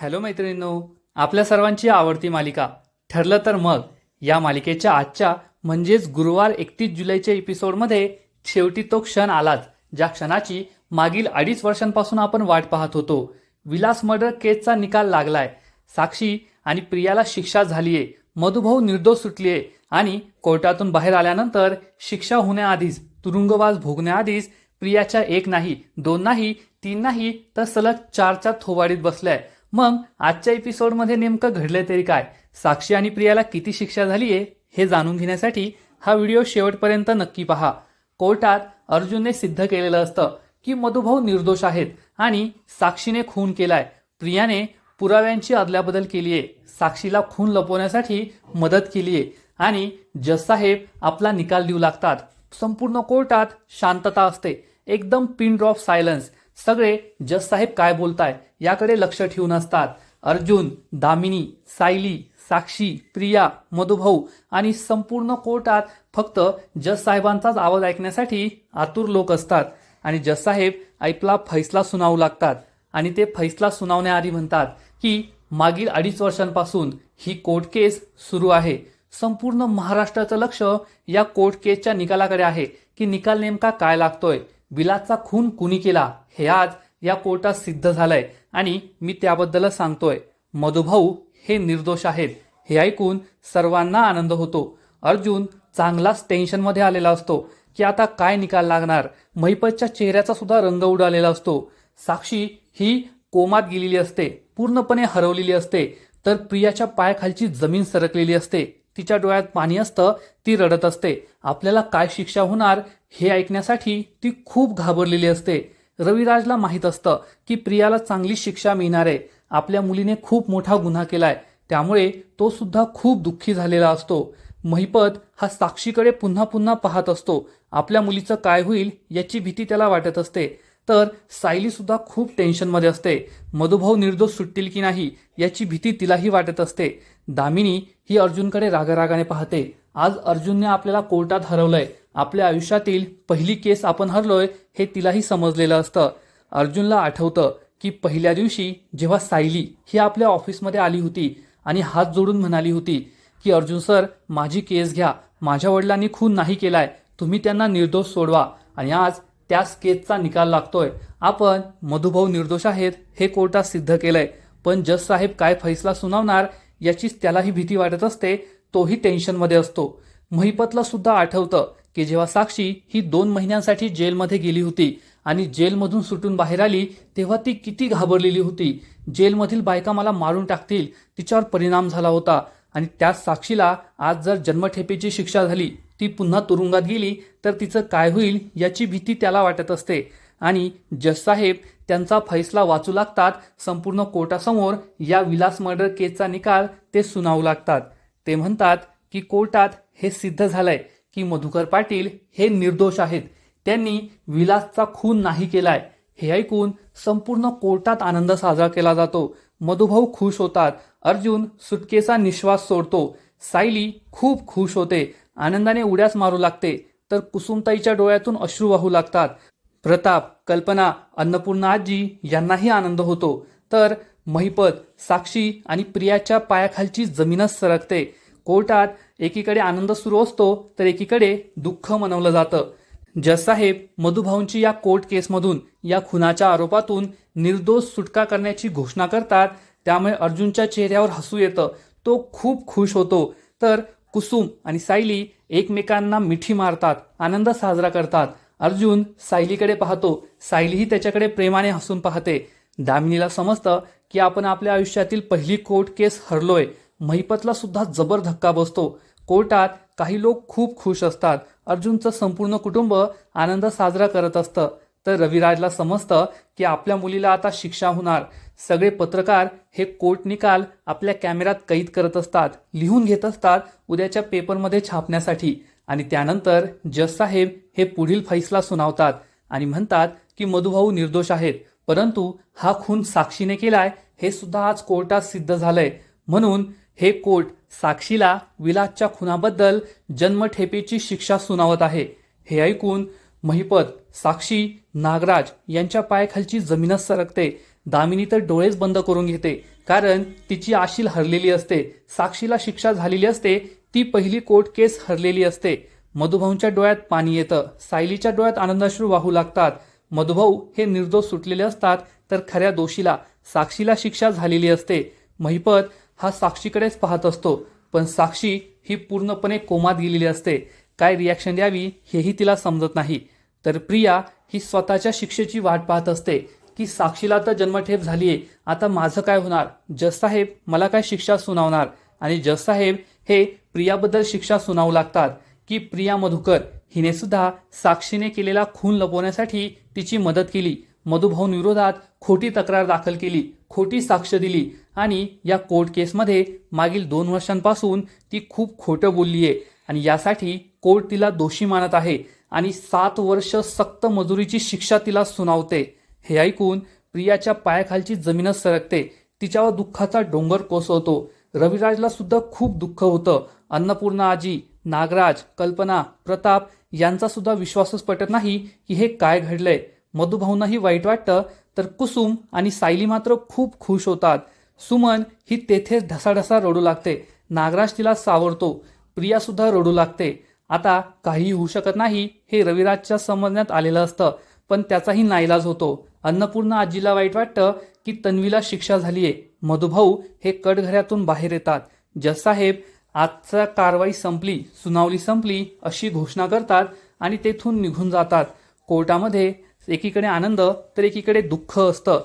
Hello मैत्रिणींनो आपल्या सर्वांची आवडती मालिका ठरलं तर मग या मालिकेच्या आजच्या म्हणजेच गुरुवार एकतीस जुलैच्या एपिसोडमध्ये शेवटी तो क्षण आलाच ज्या क्षणाची मागील अडीच वर्षांपासून आपण वाट पाहत होतो. विलास मर्डर केसचा निकाल लागलाय. साक्षी आणि प्रियाला शिक्षा झालीये मधुभाऊ निर्दोष सुटलीये आणि कोर्टातून बाहेर आल्यानंतर शिक्षा होण्याआधीच तुरुंगवास भोगण्याआधीच प्रियाच्या एक नाही दोन नाही तीन नाही तर सलग चारच्या थोवाडीत बसल्या. मग आजच्या एपिसोडमध्ये नेमकं घडलंय तरी काय? साक्षी आणि प्रियाला किती शिक्षा झालीये हे जाणून घेण्यासाठी हा व्हिडिओ शेवटपर्यंत नक्की पहा. कोर्टात अर्जुनने सिद्ध केलेलं असतं की मधुभाऊ निर्दोष आहेत आणि साक्षीने खून केलाय. प्रियाने पुराव्यांची अदलाबदल केलीये. साक्षीला खून लपवण्यासाठी मदत केलीये आणि जजसाहेब आपला निकाल देऊ लागतात. संपूर्ण कोर्टात शांतता असते. एकदम पिन ड्रॉप सायलन्स. सगळे जससाहेब काय बोलताय याकडे लक्ष ठेवून असतात. अर्जुन दामिनी सायली साक्षी प्रिया मधुभाऊ आणि संपूर्ण कोर्टात फक्त जससाहेबांचाच आवाज ऐकण्यासाठी आतुर लोक असतात. आणि जससाहेब साहेब फैसला सुनावू लागतात आणि ते फैसला सुनावण्याआधी म्हणतात की मागील अडीच वर्षांपासून ही कोर्ट केस सुरू आहे. संपूर्ण महाराष्ट्राचं लक्ष या कोर्ट केसच्या निकालाकडे आहे की निकाल नेमका काय लागतोय? बिलाचा खून कुणी केला हे आज या कोर्टात सिद्ध झालंय आणि मी त्याबद्दलच सांगतोय. मधुभाऊ हे निर्दोष आहेत. हे ऐकून सर्वांना आनंद होतो. अर्जुन चांगलाच टेन्शनमध्ये आलेला असतो की आता काय निकाल लागणार? महिपतच्या चेहऱ्याचा सुद्धा रंग उडालेला असतो. साक्षी ही कोमात गेलेली असते. पूर्णपणे हरवलेली असते. तर प्रियाच्या पायाखालची जमीन सरकलेली असते. तिच्या डोळ्यात पाणी असतं ती रडत असते. आपल्याला काय शिक्षा होणार हे ऐकण्यासाठी ती खूप घाबरलेली असते. रविराजला माहीत असतं की प्रियाला चांगली शिक्षा मिळणार. आहे आपल्या मुलीने खूप मोठा गुन्हा केलाय. त्यामुळे तो सुद्धा खूप दुःखी झालेला असतो. महिपत हा साक्षीकडे पुन्हा पुन्हा पाहत असतो. आपल्या मुलीचं काय होईल याची भीती त्याला वाटत असते. तर सायली सुद्धा खूप टेन्शनमध्ये असते. मधुभाऊ निर्दोष सुटतील की नाही याची भीती तिलाही वाटत असते. दामिनी ही अर्जुनकडे रागारागाने पाहते. आज अर्जुनने आपल्याला कोर्टात हरवलंय. आपल्या आयुष्यातील पहिली केस आपण हरलोय हे तिलाही समजलेलं असतं. अर्जुनला आठवतं की पहिल्या दिवशी जेव्हा सायली ही आपल्या ऑफिसमध्ये आली होती आणि हात जोडून म्हणाली होती की अर्जुन सर माझी केस घ्या. माझ्या वडिलांनी खून नाही केलाय. तुम्ही त्यांना निर्दोष सोडवा. आणि आज त्याच केसचा निकाल लागतोय. आपण मधुभाऊ निर्दोष आहेत हे कोर्टात सिद्ध केलंय. पण जज साहेब काय फैसला सुनावणार याचीच त्यालाही भीती वाटत असते तोही टेन्शनमध्ये असतो. महिपतला सुद्धा आठवतं की जेव्हा साक्षी ही दोन महिन्यांसाठी जेलमध्ये गेली होती आणि जेलमधून सुटून बाहेर आली तेव्हा ती किती घाबरलेली होती. जेलमधील बायका मला मारून टाकतील तिच्यावर परिणाम झाला होता आणि त्याच साक्षीला आज जर जन्मठेपेची शिक्षा झाली ती पुन्हा तुरुंगात गेली तर तिचं काय होईल याची भीती त्याला वाटत असते. आणि जजसाहेब त्यांचा फैसला वाचू लागतात. संपूर्ण कोर्टासमोर या विलास मर्डर केसचा निकाल ते सुनावू लागतात. ते म्हणतात की कोर्टात हे सिद्ध झालंय की मधुकर पाटील हे निर्दोष आहेत. त्यांनी विलासचा खून नाही केलाय. हे ऐकून संपूर्ण कोर्टात आनंद साजरा केला जातो. मधुभाऊ खुश होतात. अर्जुन सुटकेचा निश्वास सोडतो. सायली खूप खुश होते. आनंदाने उड्याच मारू लागते. तर कुसुमताईच्या डोळ्यातून अश्रू वाहू लागतात. प्रताप कल्पना अन्नपूर्णा आजी यांनाही आनंद होतो. तर महिपत साक्षी आणि प्रियाच्या पायाखालची जमीनच सरकते. कोर्टात एकीकडे आनंद सुरू असतो तर एकीकडे दुःख मनवलं जातं. जजसाहेब मधुभाऊंची या कोर्ट केसमधून या खुनाच्या आरोपातून निर्दोष सुटका करण्याची घोषणा करतात त्यामुळे अर्जुनच्या चेहऱ्यावर हसू येतं. तो खूप खुश होतो. तर कुसुम आणि सायली एकमेकांना मिठी मारतात आनंद साजरा करतात. अर्जुन सायलीकडे पाहतो. सायलीही त्याच्याकडे प्रेमाने हसून पाहते. दामिनीला समजतं की आपण आपल्या आयुष्यातील पहिली कोर्ट केस हरलोय. महिपतला सुद्धा जबर धक्का बसतो. कोर्टात काही लोक खूप खुश असतात. अर्जुनचं संपूर्ण कुटुंब आनंद साजरा करत असतं. तर रविराजला समजतं की आपल्या मुलीला आता शिक्षा होणार. सगळे पत्रकार हे कोर्ट निकाल आपल्या कॅमेऱ्यात कैद करत असतात. लिहून घेत असतात उद्याच्या पेपरमध्ये छापण्यासाठी. आणि त्यानंतर जज साहेब हे पुढील फैसला सुनावतात आणि म्हणतात की मधुभाऊ निर्दोष आहेत परंतु हा खून साक्षीने केलाय हे सुद्धा आज कोर्टात सिद्ध झालंय. म्हणून हे कोर्ट साक्षीला विलासच्या खुनाबद्दल जन्मठेपेची शिक्षा सुनावत आहे. हे ऐकून महिपत साक्षी नागराज यांच्या पायाखालची जमीनच सरकते. दामिनी तर डोळेच बंद करून घेते कारण तिची आशील हरलेली असते. साक्षीला शिक्षा झालेली असते ती पहिली कोर्ट केस हरलेली असते. मधुभाऊंच्या डोळ्यात पाणी येतं. सायलीच्या डोळ्यात आनंदाश्रू वाहू लागतात. मधुभाऊ हे निर्दोष सुटलेले असतात तर खऱ्या दोषीला साक्षीला शिक्षा झालेली असते. महिपत हा साक्षीकडेच पाहत असतो पण साक्षी ही पूर्णपणे कोमात गेलेली असते. काय रिॲक्शन द्यावी हेही तिला समजत नाही. तर प्रिया ही स्वतःच्या शिक्षेची वाट पाहत असते की साक्षीला तर जन्मठेप झालीये आता माझं काय होणार? जस साहेब मला काय शिक्षा सुनावणार? आणि जस साहेब हे प्रियाबद्दल शिक्षा सुनावू लागतात की प्रिया मधुकर हिने सुद्धा साक्षीने केलेला खून लपवण्यासाठी तिची मदत केली. मधुभाऊन विरोधात खोटी तक्रार दाखल केली खोटी साक्ष दिली आणि या कोर्ट केसमध्ये मागील दोन वर्षांपासून ती खूप खोटं बोलली आहे आणि यासाठी कोर्ट तिला दोषी मानत आहे आणि सात वर्ष सक्त मजुरीची शिक्षा तिला सुनावते. हे ऐकून प्रियाच्या पायाखालची जमीनच सरकते. तिच्यावर दुःखाचा डोंगर कोसळतो. रविराजला सुद्धा खूप दुःख होतं. अन्नपूर्णा आजी नागराज कल्पना प्रताप यांचा सुद्धा विश्वासच पटत नाही की हे काय घडलंय. मधुभाऊंनाही वाईट वाटतं तर कुसुम आणि सायली मात्र खूप खुश होतात. सुमन ही तेथेच ढसाढसा रडू लागते. नागराज तिला सावरतो. प्रिया सुद्धा रडू लागते. आता काही होऊ शकत नाही हे रविराजच्या समजण्यात आलेलं असतं पण त्याचाही नाईलाज होतो. अन्नपूर्णा आजीला वाईट वाटतं की तन्वीला शिक्षा झालीये. मधुभाऊ हे कटघऱ्यातून बाहेर येतात. जससाहेब आजचा कारवाई संपली सुनावली संपली अशी घोषणा करतात आणि तेथून निघून जातात. कोर्टामध्ये एकीकडे आनंद तर एकीकडे दुःख असतं.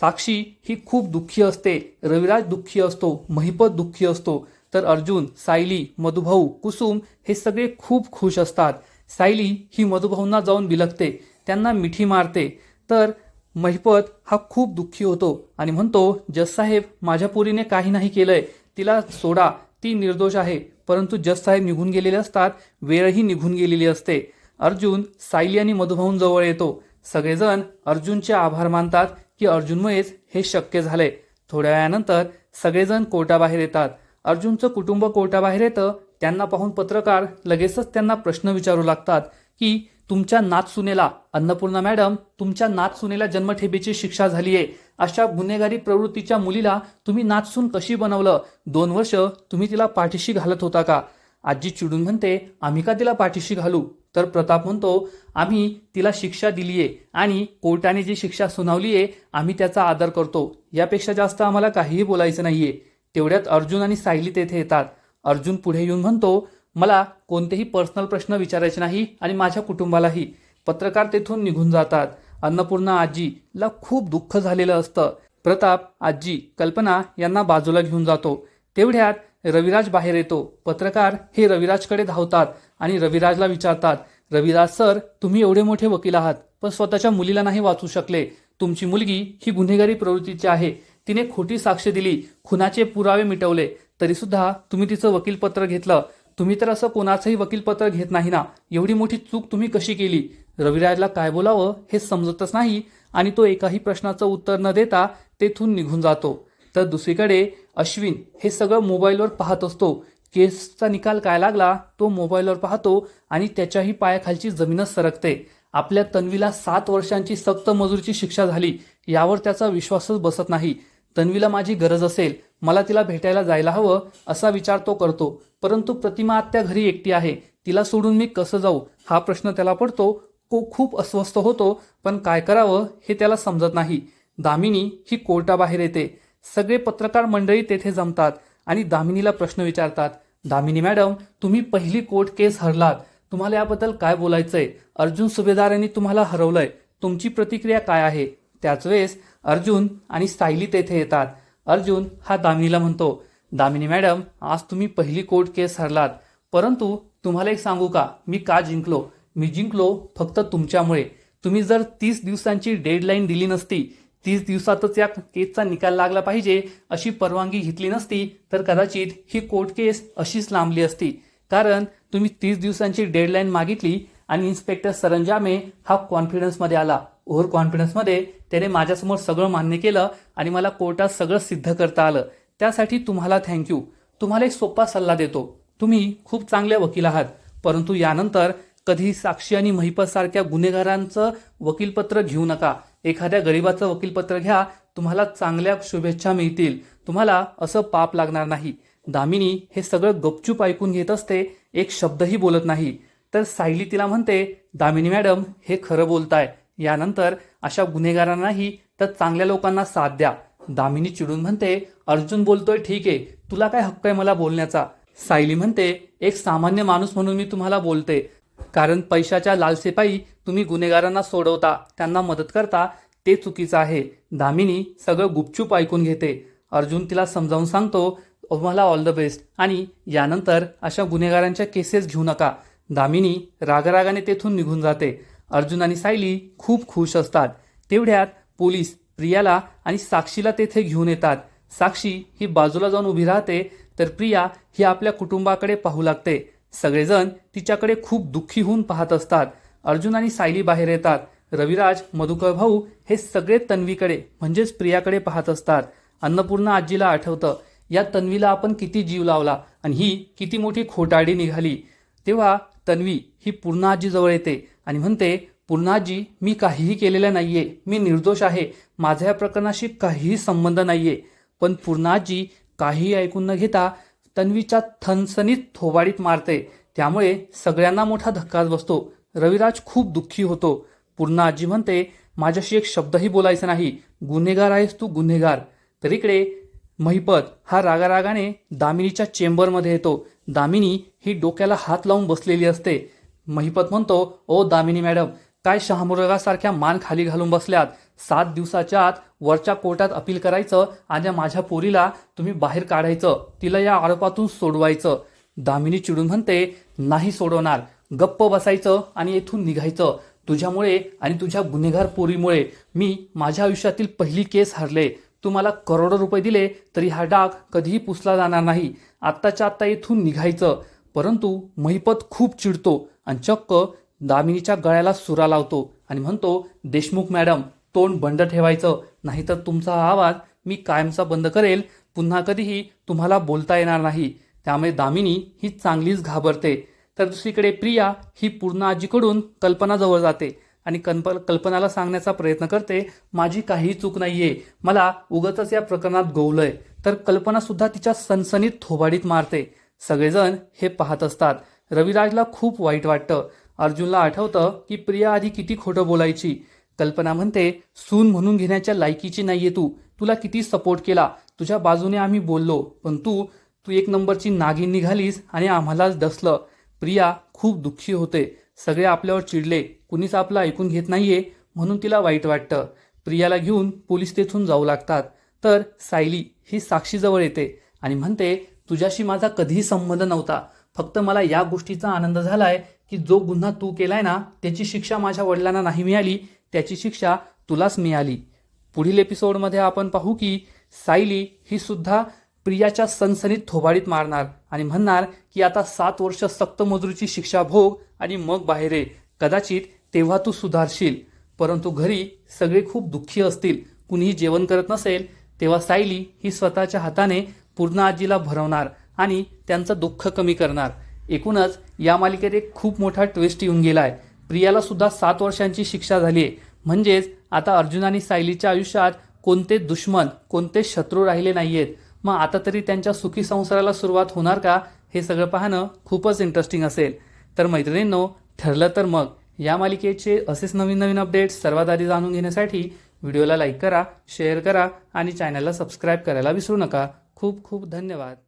साक्षी ही खूप दुःखी असते. रविराज दुःखी असतो. महिपत दुःखी असतो. तर अर्जुन सायली मधुभाऊ कुसुम हे सगळे खूप खुश असतात. सायली ही मधुभाऊंना जाऊन बिलगते. त्यांना मिठी मारते. तर महिपत हा खूप दुःखी होतो आणि म्हणतो जससाहेब माझ्या पुरीने काही नाही केलंय. तिला सोडा. ती निर्दोष आहे. परंतु जससाहेब निघून गेलेले असतात वेळही निघून गेलेली असते. अर्जुन सायली आणि मधुभाऊन जवळ येतो. सगळेजण अर्जुनचे आभार मानतात की अर्जुनमुळेच हे शक्य झालंय. थोड्या वेळानंतर सगळेजण कोर्टाबाहेर येतात. अर्जुनचं कुटुंब कोर्टाबाहेर येतं. त्यांना पाहून पत्रकार लगेचच त्यांना प्रश्न विचारू लागतात की तुमच्या नातसुनेला अन्नपूर्णा मॅडम तुमच्या नातसुनेला जन्मठेपेची शिक्षा झाली आहे अशा गुन्हेगारी प्रवृत्तीच्या मुलीला तुम्ही नातसून कशी बनवलं? दोन वर्ष तुम्ही तिला पाठीशी घालत होता का? आजी चिडून म्हणते आम्ही का तिला पाठीशी घालू? तर प्रताप म्हणतो आम्ही तिला शिक्षा दिलीये आणि कोर्टाने जी शिक्षा सुनावली आहे आम्ही त्याचा आदर करतो. यापेक्षा जास्त आम्हाला काहीही बोलायचं नाहीये. तेवढ्यात अर्जुन आणि सायली तेथे येतात. अर्जुन पुढे येऊन म्हणतो मला कोणतेही पर्सनल प्रश्न विचारायचे नाही आणि माझ्या कुटुंबालाही. पत्रकार तेथून निघून जातात. अन्नपूर्णा आजीला खूप दुःख झालेलं असतं. प्रताप आजी कल्पना यांना बाजूला घेऊन जातो. तेवढ्यात रविराज बाहेर येतो. पत्रकार हे रविराजकडे धावतात आणि रविराजला विचारतात रविराज सर तुम्ही एवढे मोठे वकील आहात पण स्वतःच्या मुलीला नाही वाचू शकले. तुमची मुलगी ही गुन्हेगारी प्रवृत्तीची आहे. तिने खोटी साक्ष दिली खुनाचे पुरावे मिटवले. तरीसुद्धा तुम्ही तिचं वकीलपत्र घेतलं. तुम्ही तर असं कोणाचंही वकीलपत्र घेत नाही ना. एवढी मोठी चूक तुम्ही कशी केली? रविराजला काय बोलावं हे समजतच नाही आणि तो एकाही प्रश्नाचं उत्तर न देता तेथून निघून जातो. तर दुसरीकडे अश्विन हे सगळं मोबाईलवर पाहत असतो. केसचा निकाल काय लागला तो मोबाईलवर पाहतो आणि त्याच्याही पायाखालची जमीनच सरकते. आपल्या तन्वीला सात वर्षांची सक्त मजुरीची शिक्षा झाली. यावर त्याचा विश्वासच बसत नाही. तन्वीला माझी गरज असेल मला तिला भेटायला जायला हवं असा विचार तो करतो. परंतु प्रतिमा आत्या घरी एकटी आहे तिला सोडून मी कसं जाऊ? हा प्रश्न त्याला पडतो. तो खूप अस्वस्थ होतो पण काय करावं हे त्याला समजत नाही. दामिनी ही कोर्टाबाहेर येते. सगळे पत्रकार मंडळी तेथे जमतात आणि दामिनीला प्रश्न विचारतात. दामिनी मॅडम तुम्ही पहिली कोर्ट केस हरलात. तुम्हाला याबद्दल काय बोलायचंय? अर्जुन सुभेदार यांनी तुम्हाला हरवलंय. तुमची प्रतिक्रिया काय आहे? त्याच वेळेस अर्जुन आणि सायली तेथे येतात. अर्जुन हा दामिनीला म्हणतो दामिनी मॅडम आज तुम्ही पहिली कोर्ट केस हरलात. परंतु तुम्हाला एक सांगू का? मी का जिंकलो? मी जिंकलो फक्त तुमच्यामुळे. तुम्ही जर तीस दिवसांची डेडलाईन दिली नसती तीस दिवसातच या केसचा निकाल लागला पाहिजे अशी परवानगी घेतली नसती तर कदाचित ही कोर्ट केस अशीच लांबली असती. कारण तुम्ही तीस दिवसांची डेडलाईन मागितली आणि इन्स्पेक्टर सरंजामे हा कॉन्फिडन्समध्ये आला. ओव्हर कॉन्फिडन्समध्ये त्याने माझ्यासमोर सगळं मान्य केलं आणि मला कोर्टात सगळं सिद्ध करता आलं. त्यासाठी तुम्हाला थँक्यू तुम्हाला एक सोपा सल्ला देतो. तुम्ही खूप चांगले वकील आहात. परंतु यानंतर कधी साक्षी आणि महिपतसारख्या गुन्हेगारांचं वकीलपत्र घेऊ नका. एखाद्या गरीबाचं वकीलपत्र घ्या. तुम्हाला चांगल्या शुभेच्छा मिळतील. तुम्हाला असं पाप लागणार नाही. दामिनी हे सगळं गपचूप ऐकून घेत असते. एक शब्दही बोलत नाही. तर सायली तिला म्हणते दामिनी मॅडम हे खरं बोलताय. यानंतर अशा गुन्हेगारांनाही तर चांगल्या लोकांना साथ द्या. दामिनी चिडून म्हणते अर्जुन बोलतोय ठीक आहे. तुला काय हक्क आहे मला बोलण्याचा? सायली म्हणते एक सामान्य माणूस म्हणून मी तुम्हाला बोलते. कारण पैशाच्या लालसेपायी तुम्ही गुन्हेगारांना सोडवता. त्यांना मदत करता. ते चुकीचं आहे. दामिनी सगळं गुपचूप ऐकून घेते. अर्जुन तिला समजावून सांगतो मला ऑल द बेस्ट आणि यानंतर अशा गुन्हेगारांच्या केसेस घेऊ नका. दामिनी रागरागाने तेथून निघून जाते. अर्जुन आणि सायली खूप खुश असतात. तेवढ्यात पोलीस प्रियाला आणि साक्षीला तेथे घेऊन येतात. साक्षी ही बाजूला जाऊन उभी राहते तर प्रिया ही आपल्या कुटुंबाकडे पाहू लागते. सगळेजण तिच्याकडे खूप दुःखी होऊन पाहत असतात. अर्जुन आणि सायली बाहेर येतात. रविराज मधुकर भाऊ हे सगळे तन्वीकडे म्हणजेच प्रियाकडे पाहत असतात. अन्नपूर्णा आजीला आठवतं या तन्वीला आपण किती जीव लावला आणि ही किती मोठी खोटाडी निघाली. तेव्हा तन्वी ही पूर्ण आजीजवळ येते. आणि म्हणते पूर्णाजी मी काहीही केलेलं नाहीये. मी निर्दोष आहे. माझ्या या प्रकरणाशी काहीही संबंध नाहीये. पण पूर्णा आजी काहीही ऐकून न घेता तन्वीच्या थनसनीत थोबाडीत मारते. त्यामुळे सगळ्यांना मोठा धक्काच बसतो. रविराज खूप दुःखी होतो. पूर्णाजी म्हणते माझ्याशी एक शब्दही बोलायचा नाही. गुन्हेगार आहेस तू गुन्हेगार. तर इकडे महिपत हा रागारागाने दामिनीच्या चेंबरमध्ये येतो. दामिनी ही डोक्याला हात लावून बसलेली असते. महिपत म्हणतो ओ दामिनी मॅडम काय शहामुरगासारख्या मान खाली घालून बसल्यात? सात दिवसाच्या आत वरच्या कोर्टात अपील करायचं आणि माझ्या पोरीला तुम्ही बाहेर काढायचं तिला या आरोपातून सोडवायचं. दामिनी चिडून म्हणते नाही सोडवणार. गप्प बसायचं आणि येथून निघायचं. तुझ्यामुळे आणि तुझ्या गुन्हेगार पोरीमुळे मी माझ्या आयुष्यातील पहिली केस हरले. तू मला करोडो रुपये दिले तरी हा डाग कधीही पुसला जाणार नाही. आत्ताच्या आत्ता येथून निघायचं. परंतु महिपत खूप चिडतो. आणि चक्क दामिनीच्या गळ्याला सुरा लावतो आणि म्हणतो देशमुख मॅडम तोंड बंद ठेवायचं नाहीतर तुमचा आवाज मी कायमचा बंद करेल पुन्हा कधीही तुम्हाला बोलता येणार नाही. त्यामुळे दामिनी ही चांगलीच घाबरते. तर दुसरीकडे प्रिया ही पूर्ण आजीकडून कल्पनाजवळ जाते आणि कल्प कल्पनाला सांगण्याचा प्रयत्न करते माझी काही चूक नाहीये. मला उगतच या प्रकरणात गोवलंय तर कल्पना सुद्धा तिच्या सनसनीत थोबाडीत मारते. सगळेजण हे पाहत असतात. रविराजला खूप वाईट वाटतं. अर्जुनला आठवतं की प्रिया आधी किती खोटं बोलायची. कल्पना म्हणते सून म्हणून घेण्याच्या लायकीची नाहीये तू. तुला किती सपोर्ट केला. तुझ्या बाजूने आम्ही बोललो. पण तू तू एक नंबरची नागिन निघालीस आणि आम्हालाच डसलं. प्रिया खूप दुःखी होते. सगळे आपल्यावर चिडले. कुणीच आपलं ऐकून घेत नाहीये म्हणून तिला वाईट वाटतं. प्रियाला घेऊन पोलीस तेथून जाऊ लागतात. तर सायली ही साक्षीजवळ येते आणि म्हणते तुझ्याशी माझा कधीही संबंध नव्हता. फक्त मला या गोष्टीचा आनंद झालाय की जो गुन्हा तू केलाय ना त्याची शिक्षा माझ्या वडिलांना नाही मिळाली त्याची शिक्षा तुलाच मिळाली. पुढील एपिसोडमध्ये आपण पाहू की सायली ही सुद्धा प्रियाच्या सनसनीत थोबाडीत मारणार आणि म्हणणार की आता सात वर्ष सक्त मजुरीची शिक्षा भोग आणि मग बाहेर. ये कदाचित तेव्हा तू सुधारशील परंतु घरी सगळे खूप दुःखी असतील कुणीही जेवण करत नसेल तेव्हा सायली ही स्वतःच्या हाताने पूर्ण आजीला भरवणार आणि त्यांचं दुःख कमी करणार. एकूणच या मालिकेत एक खूप मोठा ट्विस्ट येऊन गेलाय. प्रियाला सुद्धा सात वर्षांची शिक्षा झाली आहे. म्हणजेच आता अर्जुन आणि सायलीच्या आयुष्यात कोणते दुश्मन कोणते शत्रू राहिले नाही आहेत मग आता तरी त्यांच्या सुखी संसाराला सुरुवात होणार का? हे सगळं पाहणं खूपच इंटरेस्टिंग असेल. तर मैत्रिणींनो ठरलं तर मग. या मालिकेचे असेच नवीन नवीन अपडेट्स सर्वात आधी जाणून घेण्यासाठी व्हिडिओला लाईक करा शेअर करा आणि चॅनलला सबस्क्राईब करायला विसरू नका. खूप खूप धन्यवाद.